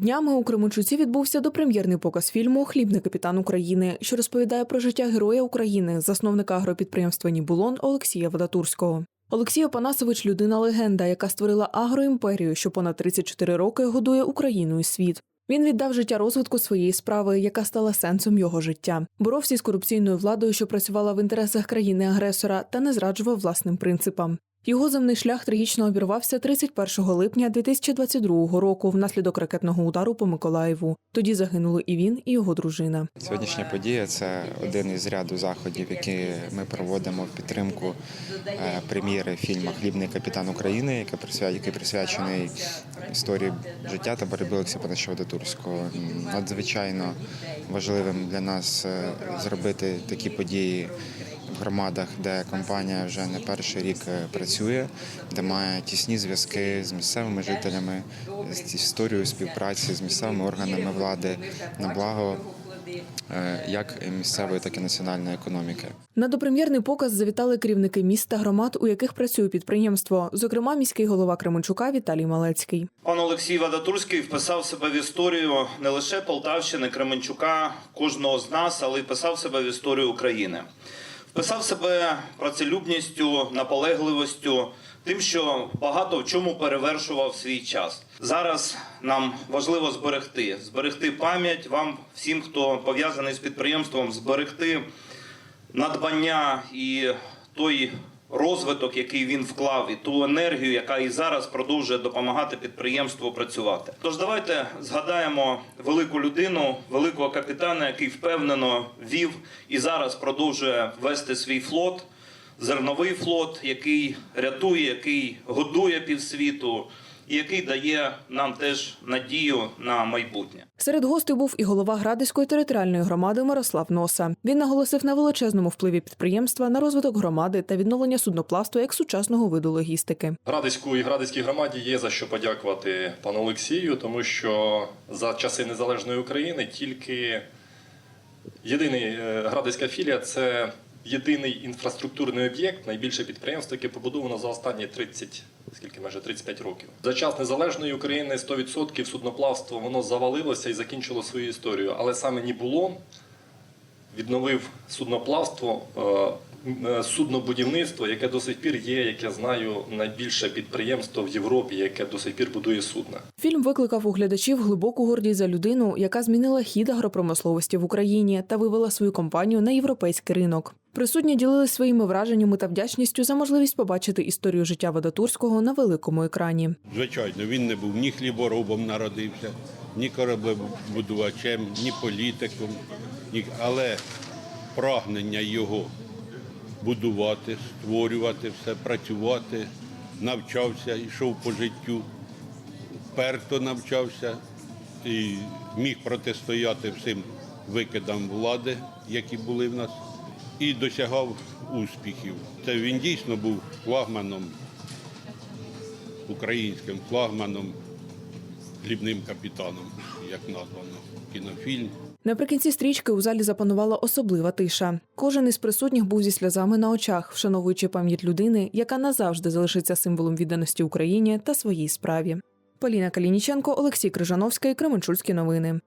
Днями у Кременчуці відбувся допрем'єрний показ фільму Хлібний капітан України, що розповідає про життя героя України, засновника агропідприємства Нібулон Олексія Вадатурського. Олексій Опанасович людина легенда, яка створила агроімперію, що понад 34 роки годує Україну і світ. Він віддав життя розвитку своєї справи, яка стала сенсом його життя. Боровся з корупційною владою, що працювала в інтересах країни-агресора, та не зраджував власним принципам. Його земний шлях трагічно обірвався 31 липня 2022 року внаслідок ракетного удару по Миколаєву. Тоді загинули і він, і його дружина. Сьогоднішня подія це один із ряду заходів, які ми проводимо в підтримку е, прем'єри фільму Хлібний капітан України, який присвя- присвячений історії життя та боротьби Олексія Панашова Турського. Надзвичайно важливим для нас е, зробити такі події в громадах, де компанія вже не перший рік е, працює, де має тісні зв'язки з місцевими жителями, з історією співпраці з місцевими органами влади на благо е, як місцевої, так і національної економіки. На допрем'єрний показ завітали керівники міст та громад, у яких працює підприємство, зокрема міський голова Кременчука Віталій Малецький. Пан Олексій Вадатурський вписав себе в історію не лише Полтавщини, Кременчука, кожного з нас, але й вписав себе в історію України. Вписав себе працелюбністю, наполегливістю, тим, що багато в чому перевершував свій час. Зараз нам важливо зберегти, зберегти пам'ять вам, всім, хто пов'язаний з підприємством, зберегти надбання і той розвиток, який він вклав, і ту енергію, яка і зараз продовжує допомагати підприємству працювати. Тож давайте згадаємо велику людину, великого капітана, який впевнено вів і зараз продовжує вести свій флот. Зерновий флот, який рятує, який годує півсвіту, і який дає нам теж надію на майбутнє. Серед гостей був і голова Градиської територіальної громади Мирослав Носа. Він наголосив на величезному впливі підприємства на розвиток громади та відновлення судноплавства як сучасного виду логістики. Градиську і Градиській громаді є за що подякувати пану Олексію, тому що за часи незалежної України тільки єдиний е, Градиська філія це єдиний інфраструктурний об'єкт, найбільше підприємство, яке побудовано за останні 30, скільки майже 35 років. За час незалежної України 100% судноплавство воно завалилося і закінчило свою історію. Але саме Нібулон відновив судноплавство, е, е, суднобудівництво, яке до сих пір є, як я знаю, найбільше підприємство в Європі, яке до сих пір будує судна. Фільм викликав у глядачів глибоку гордість за людину, яка змінила хід агропромисловості в Україні та вивела свою компанію на європейський ринок. Присутні ділились своїми враженнями та вдячністю за можливість побачити історію життя Вадатурського на великому екрані. Звичайно, він не був ні хліборобом народився, ні кораблебудувачем, ні політиком, ні... але прагнення його будувати, створювати все, працювати, навчався, йшов по життю, вперто навчався і міг протистояти всім викидам влади, які були в нас, і досягав успіхів. Це він дійсно був флагманом українським флагманом, хлібним капітаном, як названо кінофільм. Наприкінці стрічки у залі запанувала особлива тиша. Кожен із присутніх був зі сльозами на очах, вшановуючи пам'ять людини, яка назавжди залишиться символом відданості Україні та своїй справі. Поліна Калініченко, Олексій Крижановський, Кременчуцькі новини.